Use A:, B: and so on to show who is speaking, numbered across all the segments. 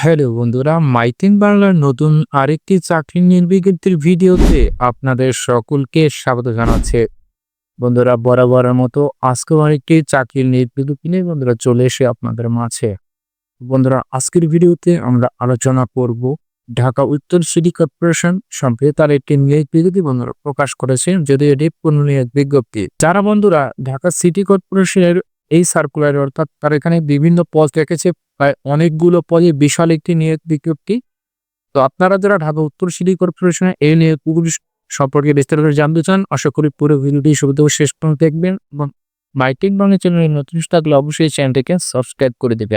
A: Hello বন্ধুরা, মাইতিন বাংলার নতুন আরেকটি চাকরি নির্বিজ্ঞপ্তির ভিডিওতে আপনাদের সকলকে স্বাগত জানাচ্ছে। বন্ধুরা, বরাবরের মতো আজকেও আরেকটি চাকরির নির্বিজ্ঞপ্তি নিয়ে বন্ধুরা চলে এসে আপনাদের মাঝে। বন্ধুরা, আজকের ভিডিওতে আমরা আলোচনা করব ঢাকা উত্তর সিটি কর্পোরেশন সম্প্রতি তার একটি নিয়োগ বিজ্ঞপ্তি বন্ধুরা প্রকাশ করেছেন যদিও এটি পূর্ণ নিয়োগ বিজ্ঞপ্তি। যারা বন্ধুরা ঢাকা সিটি কর্পোরেশনের এই সার্কুলার অর্থাৎ তার এখানে বিভিন্ন পদ রেখেছে, প্রায় অনেকগুলো পদে বিশাল একটি নিয়োগ বিজ্ঞপ্তি। তো আপনারা যারা ঢাকা উত্তর সিটি কর্পোরেশনের এই নিয়োগ সম্পর্কে বিস্তারিত জানতে চান, আশা করি পুরো ভিডিওটি শুরুতে শেষ পর্যন্ত দেখবেন এবং মাইটিক বাংলা চ্যানেলে নতুন থাকলে অবশ্যই চ্যানেলটিকে সাবস্ক্রাইব করে দেবে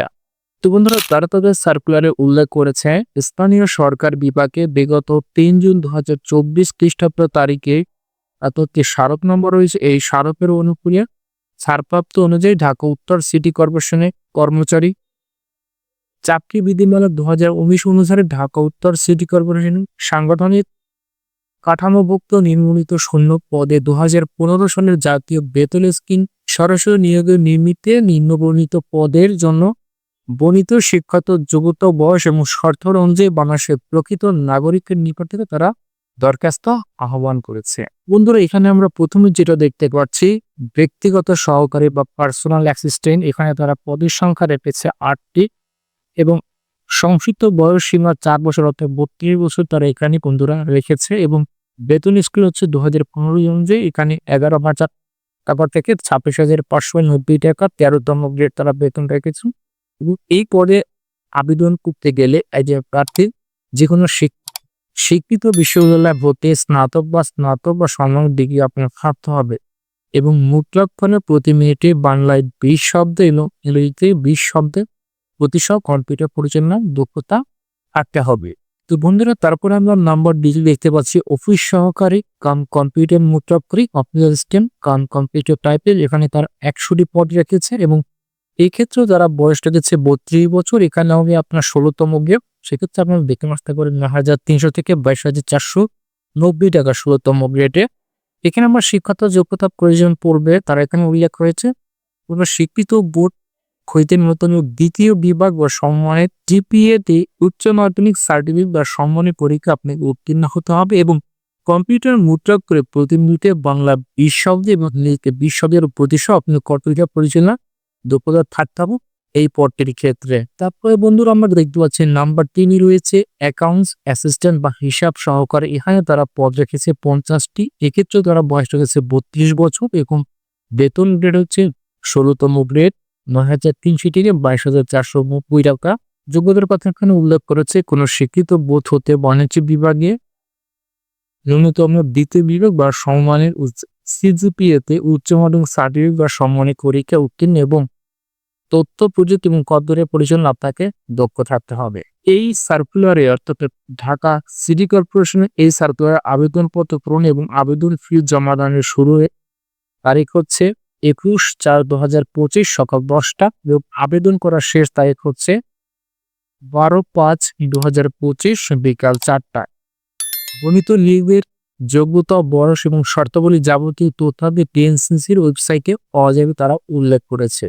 A: তো বন্ধুরা, তারা তাদের সার্কুলারে উল্লেখ করেছে, স্থানীয় সরকার বিভাগে বিগত তিন জুন দু হাজার চব্বিশ খ্রিস্টাব্দ তারিখে অর্থাৎ স্মারক নম্বর রয়েছে। এই স্মারকের অনুকূলে ছাড়প্রাপ্ত অনুযায়ী ঢাকা উত্তর সিটি কর্পোরেশনের কর্মচারী। চাকরি বিধিমালা দু হাজার উনিশ অনুসারে ঢাকা উত্তর সিটি কর্পোরেশন সাংগঠনিক কাঠামোভুক্ত নির্মূলিত শূন্য পদে দু হাজার পনেরো সনের জাতীয় বেতন স্কিম সরাসরি নিয়োগের নিমিত্তে নিম্নবর্ণিত পদের জন্য বর্ণিত শিক্ষাত যোগ্যতা, বয়স এবং শর্ত অনুযায়ী বাংলাদেশের প্রকৃত নাগরিকের নিকট থেকে তারা দরখাস্ত আহ্বান করেছে। বন্ধুরা, এখানে আমরা প্রথমে যেটা দেখতে পাচ্ছি, ব্যক্তিগত সহকারী বা পার্সোনাল অ্যাসিস্ট্যান্ট এখানে তারা পদের সংখ্যা রেখেছে আটটি এবং সংক্ষিপ্ত বয়স সীমা চার বছর, অর্থাৎ বত্রিশ বছর তারা এখানে বন্ধুরা রেখেছে এবং বেতন স্কেল হচ্ছে দু হাজার পনেরো অনুযায়ী, এখানে এগারো হাজার টাকা থেকে ছাব্বিশ হাজার পাঁচশো নব্বই টাকা, তেরোতম গ্রেড তারা বেতন রেখেছে। এবং এই পদে আবেদন করতে গেলে এই যে প্রার্থী, যে কোনো শিক্ষিত বিশ্ববিদ্যালয় ভর্তি স্নাতক বা স্নাতক বা সম্মান ডিগ্রি আপনার থাকতে হবে এবং মুদ্রাক্ষণে প্রতি মিনিটে বাংলায় বিশ শব্দ এবং ইংরেজিতে বিশ শব্দে প্রতিসব কম্পিউটার পরিচালনার দক্ষতা থাকতে হবে। তো বন্ধুরা, তারপরে আমরা নাম্বার ডিজি দেখতে পাচ্ছি। অফিস সহকারী কাম কম্পিউটার মুদ্রাক্ষরী কম্পিউটার সিস্টেম কাম কম্পিউটার টাইপের এখানে তার একশোটি পদ রেখেছে এবং এই ক্ষেত্রেও যারা বয়স রেখেছে বত্রিশ বছর। এখানে হবে আপনার ষোলোতম গ্রেড সেক্ষেত্রে আপনার বেতন আসতে পারে নয় হাজার তিনশো থেকে বাইশ হাজার চারশো নব্বই টাকা ষোলোতম গ্রেডে এখানে আমার শিক্ষাগত যোগ্যতা প্রয়োজন পড়বে, তারা এখানে উল্লেখ হয়েছে কোনো স্বীকৃত বোর্ড হইতে নতুন দ্বিতীয় বিভাগ বা সম্মানের তে উচ্চ মাধ্যমিক সার্টিফিকেট বা সম্মানের পরীক্ষা আপনাকে উত্তীর্ণ হতে হবে এবং কম্পিউটার মুদ্রা করে প্রতি মিনিটে বাংলা বিশ শব্দ এবং বিশ শব্দের প্রতিশো আপনি কম্পিউটার পরিচালনা দক্ষতা থাকতে হবে। এই পদটির ক্ষেত্রে। তারপরে বন্ধুরা আমরা দেখতে পাচ্ছি নাম্বার তিনই রয়েছে অ্যাকাউন্টস অ্যাসিস্ট্যান্ট বা হিসাব সহকারে। এখানে তারা পদ রেখেছে পঞ্চাশটি। এক্ষেত্রে তারা বয়স রেখেছে বত্রিশ বছর এবং বেতন গ্রেড হচ্ছে ষোলোতম গ্রেড নয় হাজার তিনশো থেকে বাইশ হাজার চারশো নব্বই টাকা। যোগ্যতার কথা এখানে উল্লেখ করেছে, কোনো শিক্ষিত বোধ হতে বাণিজ্য বিভাগে ন্যূনতম দ্বিতীয় বিভাগ বা সম্মানের সিজিপিএতে উচ্চ মাধ্যমিক সার্টিফিকেট বা সম্মানিত পরীক্ষা উত্তীর্ণ এবং তথ্য, প্রযুক্তি এবং কদ্দরের পরিচালনা আপনাকে দক্ষ থাকতে হবে। এই সার্কুলারে অর্থাৎ ঢাকা সিটি কর্পোরেশনের এই সার্কুলার আবেদনপত্র পূরণ এবং আবেদন ফি জমাদানের শুরু তারিখ হচ্ছে একুশ চার দু হাজার পঁচিশ সকাল দশটা এবং আবেদন করার শেষ তারিখ হচ্ছে বারো পাঁচ দু হাজার পঁচিশ বিকাল চারটায়। গণিত লিগের যোগ্যতা, বয়স এবং শর্তাবলী যাবতীয় তথ্যাদি টিএনসিসির ওয়েবসাইটে পাওয়া তারা উল্লেখ করেছে।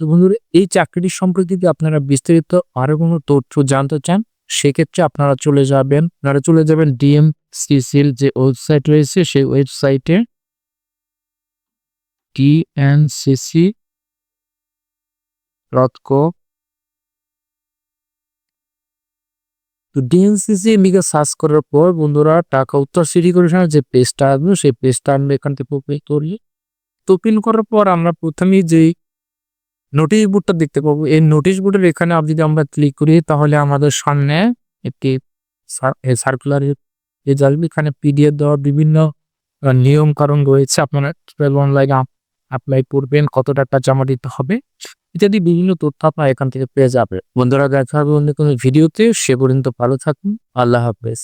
A: তো বন্ধুরা, এই চাকরিটি সম্পর্কে যদি আপনারা বিস্তারিত আরও কোনো তথ্য জানতে চান, সেক্ষেত্রে আপনারা চলে যাবেন, আপনারা চলে যাবেন ডিএম সিসির যে ওয়েবসাইট রয়েছে, সেই ওয়েবসাইটে টিএনসিসি রৎকো তো ডিএনসিসি লিখে সার্চ করার পর বন্ধুরা, টাকা উত্তর সিটি কর্পোরেশনের যে পেজটা আসবে, সেই পেজটা আনবে এখান থেকে তো ওপেন করার পর আমরা প্রথমেই যেই নোটিশ বোর্ডটা দেখতে পাবো। এই নোটিশ বোর্ডের এখানে যদি আমরা ক্লিক করি, তাহলে আমাদের সামনে একটি সার্কুলারের পেজ আসবে এখানে পিডিএফ দেওয়া বিভিন্ন নিয়ম কারণ রয়েছে। আপনারা অনলাইনে অ্যাপ্লাই করবেন, কত টাকা জমা দিতে হবে ইত্যাদি বিভিন্ন তথ্য আপনার এখান থেকে পেয়ে যাবে বন্ধুরা, দেখা হবে অন্য কোনো ভিডিওতে সে পর্যন্ত ভালো থাকুন। আল্লাহ হাফেজ।